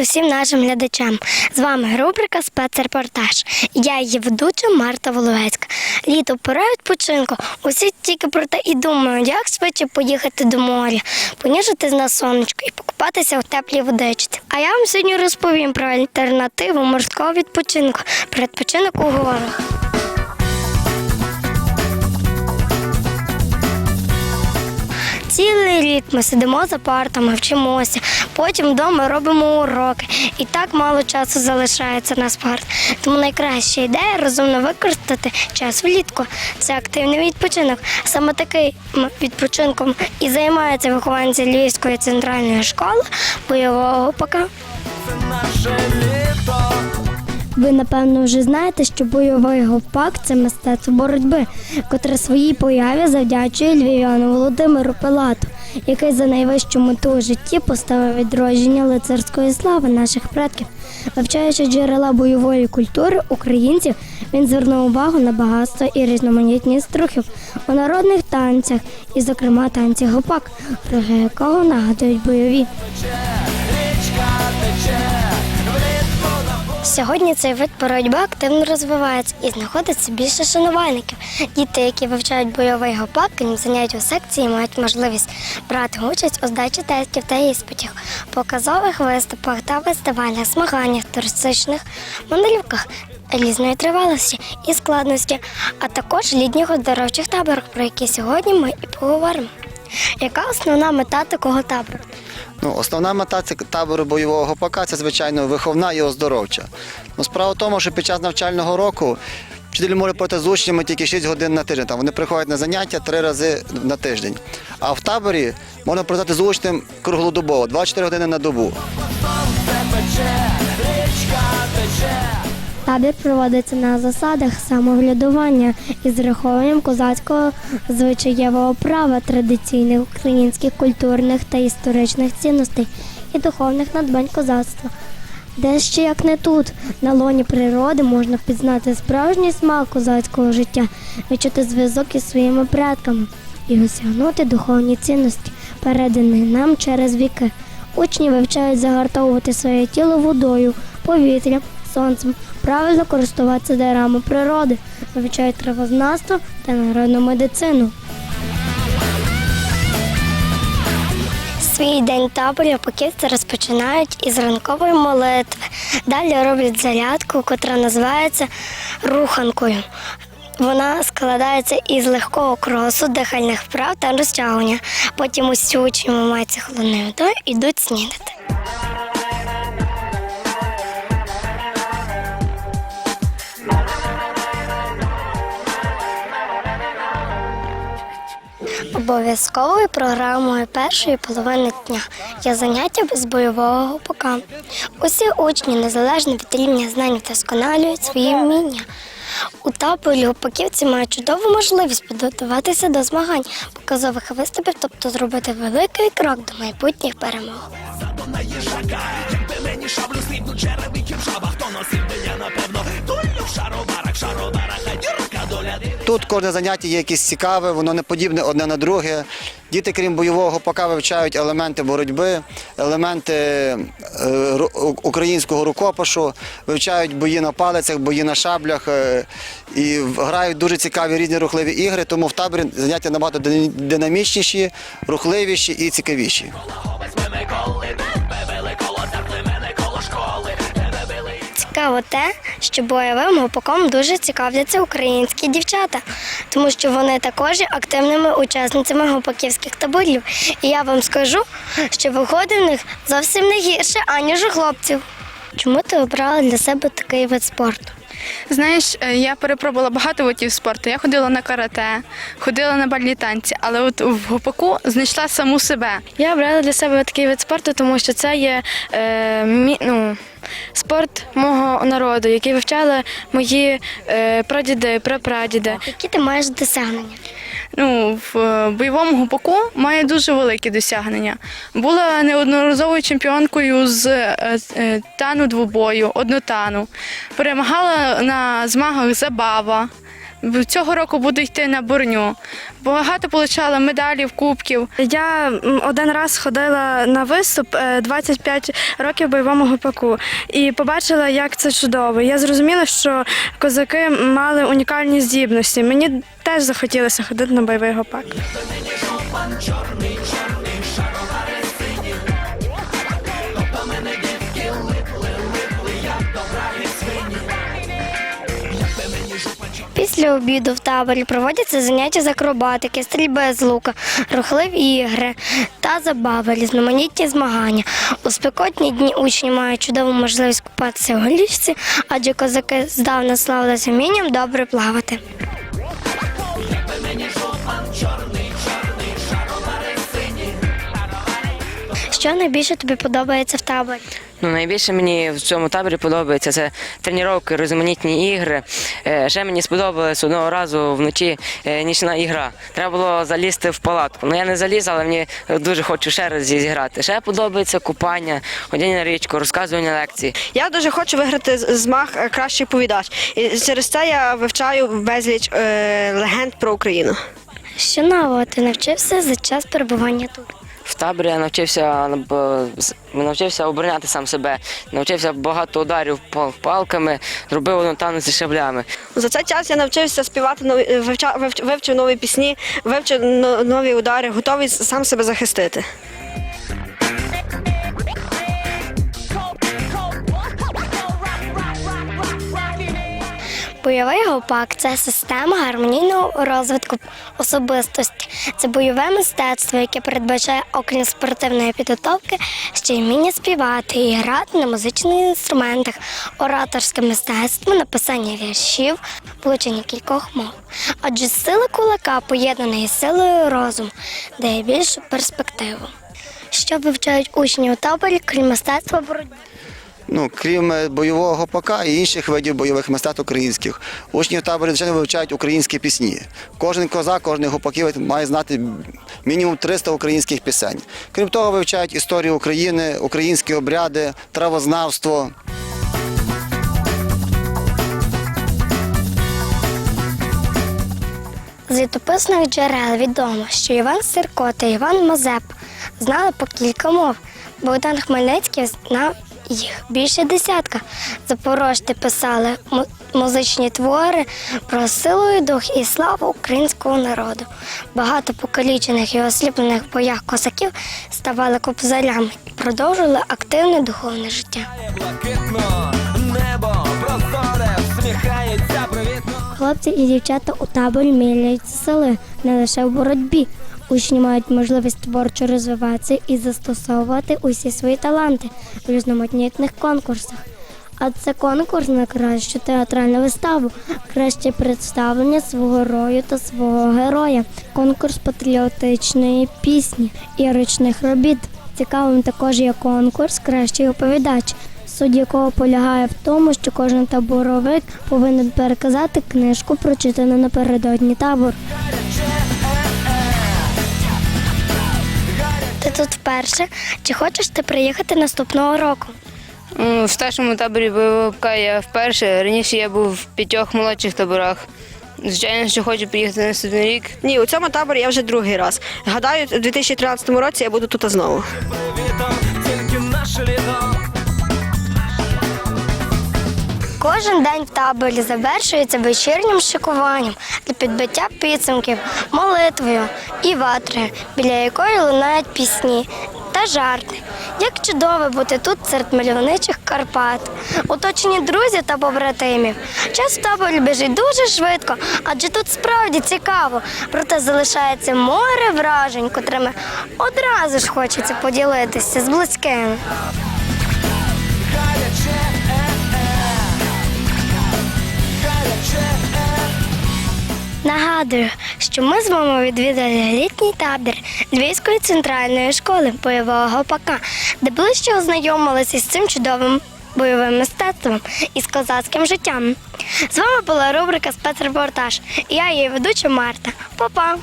усім нашим глядачам. З вами рубрика Спецрепортаж. Я її ведуча Марта Воловецька. Літо пора відпочинку. Усі тільки про те і думають, як швидше поїхати до моря, поніжити на сонечко і покупатися в теплій водичці. А я вам сьогодні розповім про альтернативу морського відпочинку, про відпочинок у горах. Цілий рік ми сидимо за партами, вчимося, потім вдома робимо уроки. І так мало часу залишається на спорт. Тому найкраща ідея розумно використати час влітку. Це активний відпочинок. Саме такий м, відпочинком і займаються вихованці Львівської центральної школи бойового ПК. Ви напевно вже знаєте, що бойовий гопак це мистецтво боротьби, котре своїй появі завдячує львів'яну Володимиру Пилату, який за найвищу мету у житті поставив відродження лицарської слави наших предків. Вивчаючи джерела бойової культури українців, він звернув увагу на багатство і різноманітність рухів у народних танцях, і, зокрема, танці гопак, рухи якого нагадують бойові. Сьогодні цей вид боротьби активно розвивається і знаходиться більше шанувальників. Діти, які вивчають бойовий гопак, занять у секції, мають можливість брати участь у здачі тестів та іспитів, показових виступах та фестивалях, змаганнях, туристичних мандрівках різної тривалості і складності, а також літніх оздоровчих таборах, про які сьогодні ми і поговоримо. Яка основна мета такого табору? Ну, основна мета це табору бойового гопака це, звичайно, виховна і оздоровча. Ну, справа в тому, що під час навчального року вчитель може пройти з учнями тільки 6 годин на тиждень. Там вони приходять на заняття 3 рази на тиждень. А в таборі можна пройти з учнем круглодобово, 24 години на добу. Табір проводиться на засадах самоврядування із враховуванням козацького звичаєвого права, традиційних українських культурних та історичних цінностей і духовних надбань козацтва. Де ще як не тут, на лоні природи можна впізнати справжній смак козацького життя, відчути зв'язок із своїми предками і осягнути духовні цінності, передані нам через віки. Учні вивчають загартовувати своє тіло водою, повітрям, сонцем, правильно користуватися дарами природи, вивчають травознавство та народну медицину. Свій день табору поківці розпочинають із ранкової молитви. Далі роблять зарядку, котра називається руханкою. Вона складається із легкого кросу, дихальних вправ та розтягування. Потім усі учні маються холодною водою йдуть снідати. Обов'язковою програмою першої половини дня є заняття з бойового гопака. Усі учні, незалежно від рівня знань, вдосконалюють свої вміння. У таборі гопаківці мають чудову можливість підготуватися до змагань, показових виступів, тобто зробити великий крок до майбутніх перемог. Тут кожне заняття є якесь цікаве, воно не подібне одне на друге. Діти, крім бойового гопака, вивчають елементи боротьби, елементи е, українського рукопишу, вивчають бої на палицях, бої на шаблях е, і грають дуже цікаві різні рухливі ігри, тому в таборі заняття набагато динамічніші, рухливіші і цікавіші. Цікаво те, що бойовим гопаком дуже цікавляться українські дівчата, тому що вони також є активними учасницями гопаківських таборів. І я вам скажу, що виходить в них зовсім не гірше, аніж у хлопців. Чому ти обрала для себе такий вид спорту? Знаєш, е, я перепробувала багато видів спорту. Я ходила на карате, ходила на бальні танці, але от в гопаку знайшла саму себе. Я обрала для себе такий вид спорту, тому що це є е, мі, ну, спорт мого народу, який вивчали мої е, прадіди, прапрадіди. Які ти маєш досягнення? Ну, в е, бойовому гупаку має дуже великі досягнення. Була неодноразовою чемпіонкою з е, е, тану двобою, однотану. Перемагала на змагах забава, Цього року буду йти на бурню. Багато отримала медалів, кубків. Я один раз ходила на виступ е, 25 років в бойовому гопаку і побачила, як це чудово. Я зрозуміла, що козаки мали унікальні здібності. Мені теж захотілося ходити на бойовий гопак. Після обіду в таборі проводяться заняття з акробатики, стрільби з лука, рухливі ігри та забави, різноманітні змагання. У спекотні дні учні мають чудову можливість купатися в голівці, адже козаки здавна славилися вмінням добре плавати. Що найбільше тобі подобається в таборі? Ну, найбільше мені в цьому таборі подобається це тренування, різноманітні ігри. Е, Ще мені сподобалось одного разу вночі е, нічна ігра. Треба було залізти в палатку. Ну я не заліз, але мені дуже хочу ще раз зіграти. Ще подобається купання, ходіння на річку, розказування лекцій. Я дуже хочу виграти з- змаг е, кращий повідач. І через це я вивчаю безліч легенд про Україну. Що нового ти навчився за час перебування тут? В таборі я навчився е, навчився обороняти сам себе, навчився багато ударів палками, зробив один танець зі шаблями. За цей час я навчився співати нові вивчив нові пісні, вивчив нові удари, готовий сам себе захистити. Бойовий гопак це система гармонійного розвитку особистості. Це бойове мистецтво, яке передбачає, окрім спортивної підготовки, ще й вміння співати і грати на музичних інструментах, ораторське мистецтво, написання віршів, вивчення кількох мов. Адже сила кулака поєднана із силою розуму, дає більшу перспективу. Що вивчають учні у таборі, крім мистецтва боротьби? Ну, крім е, бойового гопака і інших видів бойових мистецтв українських, учні в таборі звичайно вивчають українські пісні. Кожен козак, кожен гопаківець має знати мінімум 300 українських пісень. Крім того, вивчають історію України, українські обряди, травознавство. З літописних джерел відомо, що Іван Сирко та Іван Мазеп знали по кілька мов. Богдан Хмельницький знав їх більше десятка. Запорожці писали музичні твори про силу і дух і славу українського народу. Багато покалічених і осліплених в боях козаків ставали кобзарями і продовжували активне духовне життя. небо просторе, всміхається привітно. Хлопці і дівчата у таборі міряються сили не лише в боротьбі. Учні мають можливість творчо розвиватися і застосовувати усі свої таланти в різноманітних конкурсах. А це конкурс на кращу театральну виставу, краще представлення свого рою та свого героя, конкурс патріотичної пісні і ручних робіт. Цікавим також є конкурс Кращий оповідач, суть якого полягає в тому, що кожен таборовик повинен переказати книжку, прочитану напередодні табор. Тут вперше. Чи хочеш ти приїхати наступного року? В старшому таборі ВВК я вперше. Раніше я був в п'ятьох молодших таборах. Звичайно, що хочу приїхати на наступний рік. Ні, у цьому таборі я вже другий раз. Гадаю, у 2013 році я буду тут знову. Тільки наше літо. Кожен день в таборі завершується вечірнім шикуванням для підбиття підсумків, молитвою і ватрою, біля якої лунають пісні та жарти. Як чудово бути тут серед мальовничих Карпат, оточені друзів та побратимів. Час в таборі біжить дуже швидко, адже тут справді цікаво. Проте залишається море вражень, котрими одразу ж хочеться поділитися з близькими. Нагадую, що ми з вами відвідали літній табір Львівської центральної школи бойового гопака, де ближче ознайомилися із цим чудовим бойовим мистецтвом і з козацьким життям. З вами була рубрика спецрепортаж. Я її ведуча Марта. Па-па!